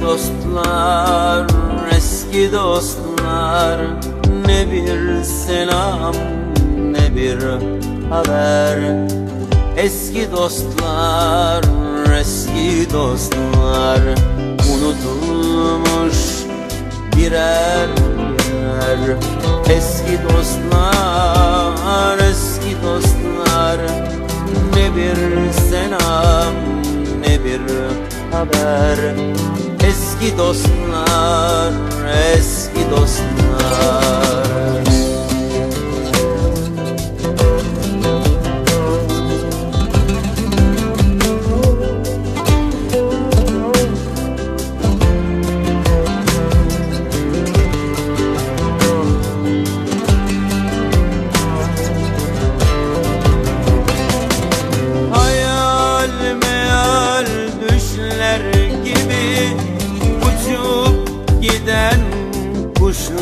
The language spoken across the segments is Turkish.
dostlar, eski dostlar. Ne bir selam ne bir haber. Eski dostlar, eski dostlar. Unutulmuş birer birer Eski dostlar, eski dostlar. Ne bir selam ne bir haber Eski dostlar, eski dostlar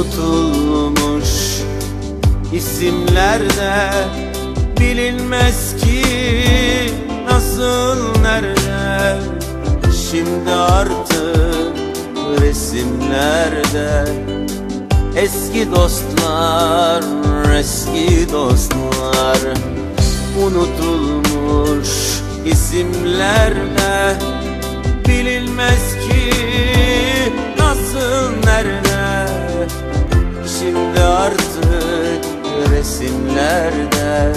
unutulmuş isimlerde şimdi artık resimlerde. Eski dostlar eski dostlar unutulmuş isimlerde. Bilinmez ki nasıl nerede? Şimdi artık resimlerde.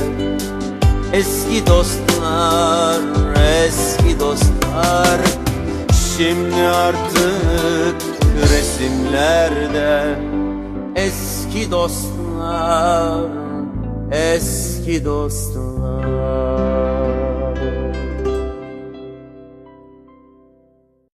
Eski dostlar, eski dostlar Şimdi artık resimlerde? Eski dostlar, eski dostlar